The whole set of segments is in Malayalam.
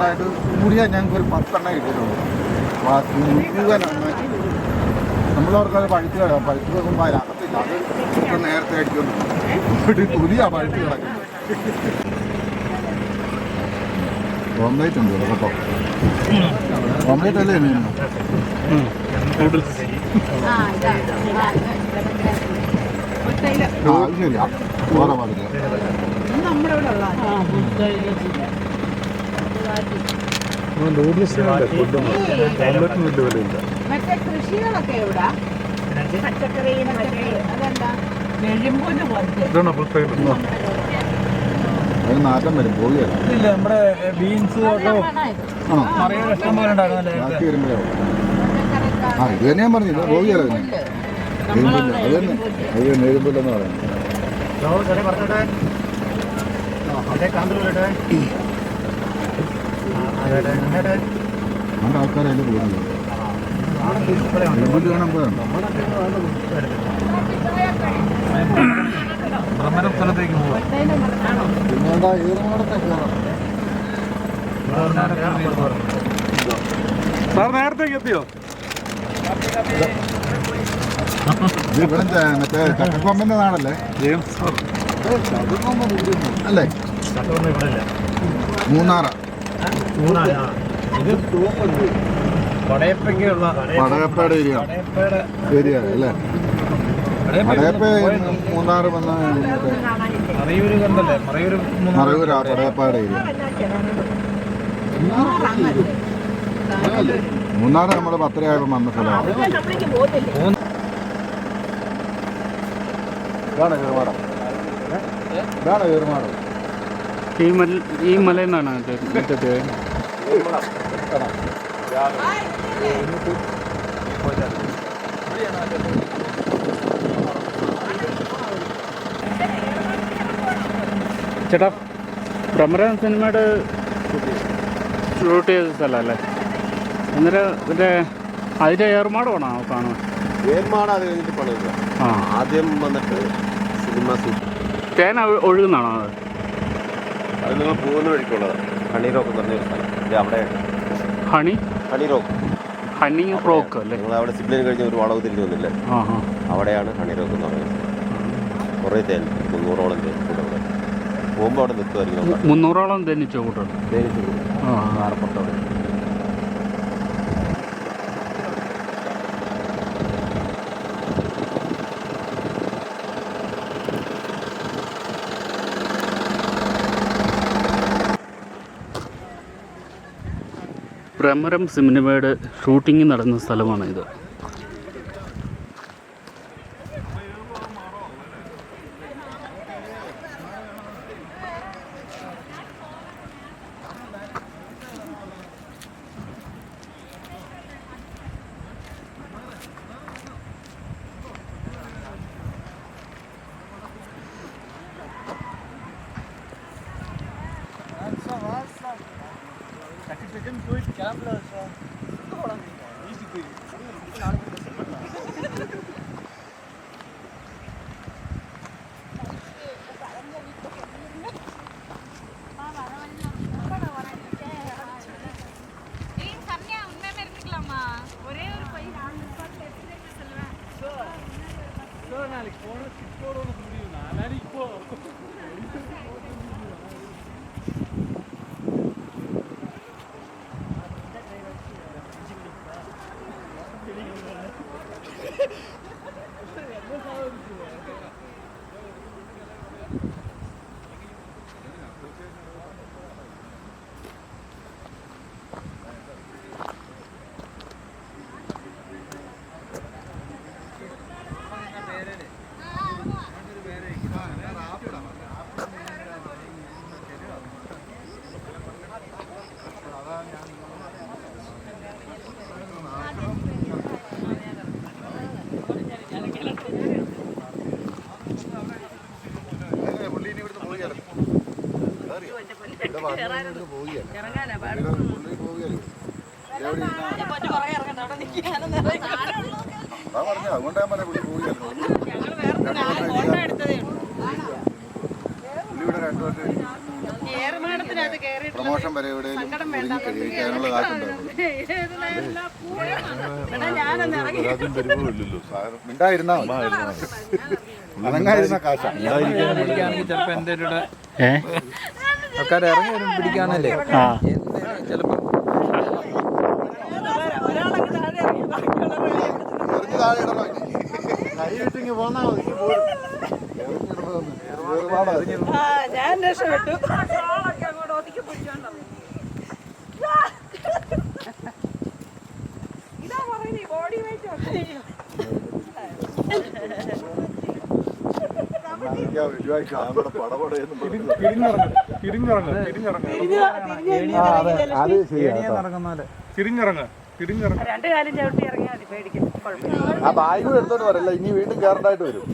ഉണ്ടായിട്ട് കൂടിയാൽ ഞങ്ങൾക്ക് ഒരു പത്തെണ്ണം കിട്ടിയിട്ടുള്ളൂ. ബാക്കി അങ്ങ് നമ്മളവർക്കത് പഴുത്ത് കിടക്കാം പഴുത്ത് വെക്കുമ്പോൾ അതിനകത്തില്ല അത് ഇപ്പൊ നേരത്തെ അടിക്കുന്നു ഇവിടെ പുലിയാ പഴുത്ത് കിടക്കുന്നത്. ഓംലേറ്റ് ഉണ്ട് കേട്ടോ. ഓംലേറ്റ് അല്ലേ മീൻ ശരിയാ. വേറെ പാടില്ല നമ്മുടെ ഇവിടെ ഉള്ള മറ്റേ കൃഷികളൊക്കെ എവിടാ? പച്ചക്കറി അതെന്താ? നെഴുമ്പൂൽ പോലത്തെ. അതിന് നാറ്റം വരും പോവുകയല്ല ഇല്ല നമ്മുടെ ബീൻസ് ഇഷ്ടം പോലെ ആ ഇത് തന്നെ ഞാൻ പറഞ്ഞു ഇത് പോവുകയല്ല എഴുമ്പില്ല അത് തന്നെ അത് തന്നെ എഴുമ്പില്ലെന്ന് പറയുന്നത്. നമ്മുടെ ആൾക്കാരെ അതിൽ പോകുന്നത് കാണാൻ പോയാണ് സ്ഥലത്തേക്ക് സാർ നേരത്തേക്ക് എത്തിയോ? മറ്റേ ചക്കക്കൊമ്പന്റെ നാടല്ലേ ജെയിംസ് അല്ലേ? മൂന്നാറ. ഇത് പടയപ്പയ്ക്കുള്ള പടയപ്പയുടെ ഏരിയ. ഏരിയ അല്ലേ? പടയപ്പ വന്ന മറ്റേ മറയൂര് കണ്ടല്ലേ? മറയൂര് മറയൂരാ പടയപ്പയുടെ ഏരിയ. നമ്മൾ പത്തരയായപ്പോൾ വന്ന സ്ഥലമാണ്. ഇതാണ് ഏറുമാടം ഇതാണ് ഈ മല ഈ മലയിൽ നിന്നാണ് മറ്റേ ചേട്ടാ ഭ്രമരം സിനിമയുടെ ഷൂട്ട് ചെയ്ത സ്ഥലമല്ലേ? അന്നേരം മറ്റേ അതിന്റെ ഏർമാടമാണോ കാണുന്നത്. ഏർമാട് അത് കഴിഞ്ഞിട്ട് പണിയില്ല ആ. ആദ്യം വന്നിട്ട് സിനിമ തേന ഒഴു- ഒഴുകുന്നതാണോ അത്? അത് നിങ്ങൾ പോകുന്ന വഴിക്കുള്ളതാണ്. ഹണിറോക്ക് എന്ന് പറഞ്ഞൊരു സ്ഥലം. ഇത് അവിടെ ഹണി? ഹണിറോക്ക്. ഹണി റോക്ക് അല്ലേ? നിങ്ങൾ അവിടെ സിഗ്നൽ കഴിഞ്ഞ് ഒരു വളവ് തിരിഞ്ഞു വന്നില്ലേ. അവിടെയാണ് ഹണി അവിടെയാണ് ഹണിറോക്ക് എന്ന് പറയുന്നത്. കുറേ തേൻ മുന്നൂറോളം തേൻ കൂടെ അവിടെ പോകുമ്പോൾ അവിടെ നിൽക്കുമായിരിക്കും മുന്നൂറോളം തെന്നിച്ചോ കൂട്ടോ തേനിച്ച് ആ ഭ്രമരം സിനിമയുടെ ഷൂട്ടിംഗ് നടന്ന സ്ഥലമാണ് ഇത് അതുകൊണ്ട് ഞാൻ പറഞ്ഞ പുള്ളി ഇവിടെ കേറിയിട്ടുള്ള പ്രൊമോഷൻ വരെ ഒതുങ്ങി കഴിക്കാനുള്ള കാശുണ്ടാവും. മിണ്ടായിരുന്നാ മതി. അനങ്ങായിരുന്ന കാശാ. പിടിക്കുകയാണെങ്കിൽ ചിലപ്പോൾ എന്റെ ഏ? ആൾക്കാർ ഇറങ്ങി വരും പിടിക്കാനല്ലേ? ആ. ഞാൻ രക്ഷപ്പെട്ടു. ഇതാ പറയുന്നത് ബോഡി വെയിറ്റ് കാണിക്കാൻ വരുവായി നമ്മുടെ പടപടയെന്നും പറഞ്ഞു. തിരിഞ്ഞിറങ്ങ് തിരിഞ്ഞിറങ്ങ് തിരിഞ്ഞിറങ്ങ് ആ, അതെ, അത് ശരിയാ കേട്ടോ. ഇറങ്ങുന്നാൽ തിരിഞ്ഞിറങ്ങ്. തിരിഞ്ഞിറങ്ങ്. രണ്ട് കാലം ചവിട്ടി ഇറങ്ങിയാൽ മതി. പേടിക്കും കുഴപ്പമില്ല. ആ ബാഗ് എടുത്തോണ്ട് പറയല്ല? ഇനി വീണ്ടും കയറണ്ടായിട്ട് വരും.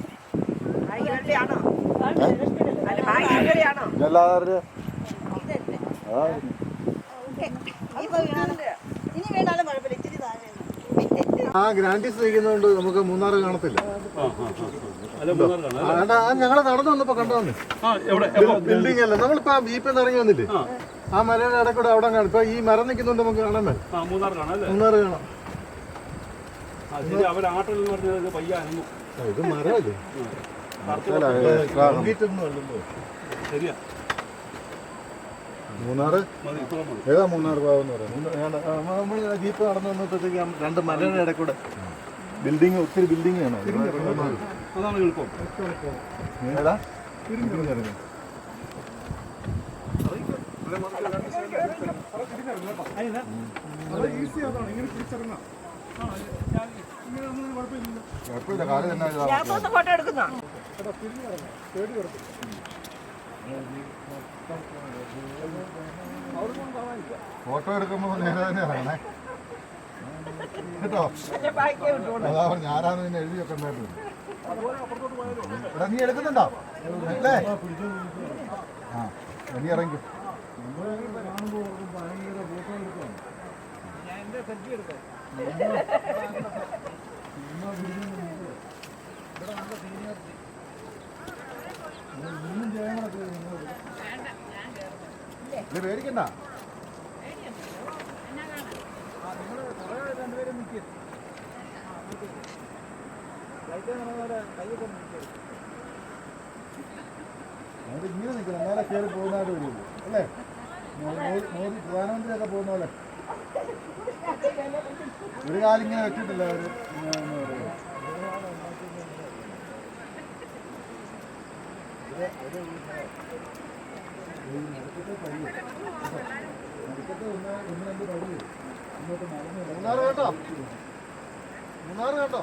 ആ. ഗ്രാൻഡീസ് നിൽക്കുന്നതുകൊണ്ട് നമുക്ക് മൂന്നാറ് കാണത്തില്ല. ഞങ്ങളെ നടന്നു വന്നപ്പോ കണ്ടോന്ന് ബിൽഡിംഗ് അല്ല? നമ്മളിപ്പോ ആ വീപ്പിൽ ഇറങ്ങി വന്നില്ലേ? ആ. മലയുടെ ഇടയിൽ കൂടെ അവിടെ കാണും. ഇപ്പൊ ഈ മരം നിൽക്കുന്നുണ്ട് നമുക്ക് കാണാൻ പറ്റും മൂന്നാർ കാണാം. ഇത് മരമല്ലേ? ശരിയാ. മൂന്നാറ്? ഏതാ മൂന്നാർ ഭാഗം എന്ന് പറയുന്നത്? നമ്മൾ ജീപ്പ് നടന്നു വന്നപ്പോഴത്തേക്ക് രണ്ട് മലയുടെ ഇടക്കൂടെ ബിൽഡിങ് ബിൽഡിംഗ് ഒത്തിരി ബിൽഡിംഗ് ആണ്. അതാണ് എളുപ്പം കുഴപ്പമില്ല കാൽ തന്നെ. ഫോട്ടോ എടുക്കുന്നോ? ഫോട്ടോ എടുക്കുമ്പോ നേരെ തന്നെ ഇറങ്ങണേ കേട്ടോ അതാ എഴുതി ആരാന്ന് എടാ നീ എടുക്കുന്നുണ്ടോ? അല്ലേ? ആ നീ ഇറങ്ങി ഇത് പേടിക്കണ്ട. അത് ഇങ്ങനെ നിൽക്കണം എന്നാലേ കയറി പോകുന്നതായിട്ട് വരുള്ളൂ അല്ലേ മോദി പ്രധാനമന്ത്രിയൊക്കെ പോകുന്ന പോലെ ഒരു വെച്ചിട്ടില്ല അവർ ഇങ്ങനെ എന്ന് പറയുന്നത്. മൂന്നാറ് കേട്ടോ മൂന്നാറ് കേട്ടോ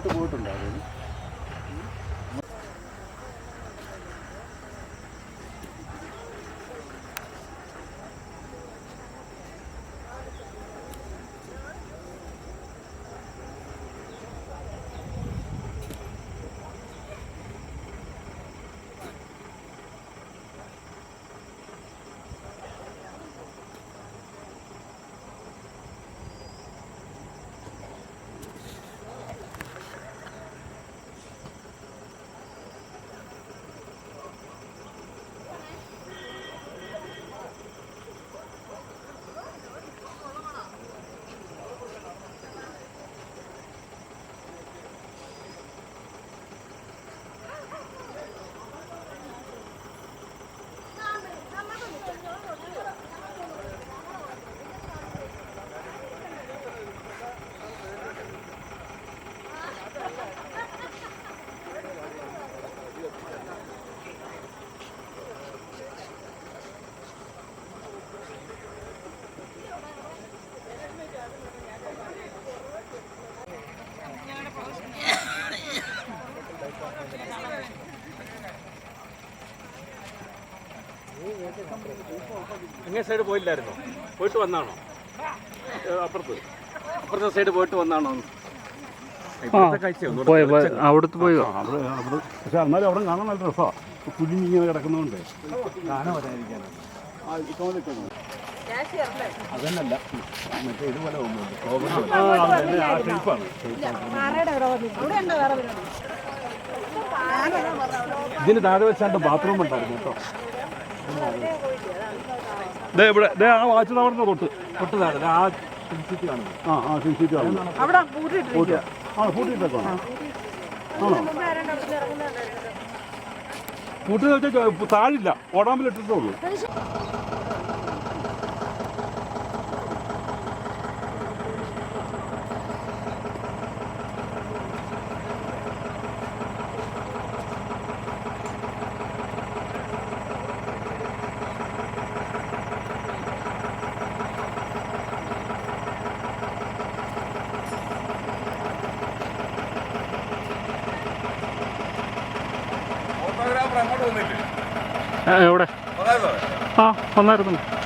അങ്ങോട്ട് പോയിട്ടുണ്ടായിരുന്നു. അങ്ങേ സൈഡ് പോയില്ലായിരുന്നോ? പോയിട്ട് വന്നാണോ? അപ്പുറത്ത്. അപ്പുറത്തെ സൈഡ് പോയിട്ട് വന്നാണോ? അവിടുത്തെ പോയോ. പക്ഷെ എന്നാലും അവിടെ കാണാൻ നല്ല രസമാണ് കുഞ്ഞിങ്ങനെ കിടക്കുന്നതുകൊണ്ട് കാണാൻ വരാതിരിക്കാനാണ് അതന്നല്ല മറ്റേ ഇതുപോലെ ഇതിന് താഴെ വെച്ചാണ്ട് ബാത്റൂം ഉണ്ടായിരുന്നു കേട്ടോ. ദേ ഇവിടെ ദേ ആ വാച്ച് ടവറിന്റെ തൊട്ട്. തൊട്ട് താഴെ. ആ സിറ്റി ആ അവിടെ ആ ആണോ? പൂട്ടി വെച്ചാൽ താഴില്ല. ഓടാമ്പിലിട്ടിട്ടേ ഉള്ളൂ ആ, എവിടെ? ആ വന്നായിരുന്നു.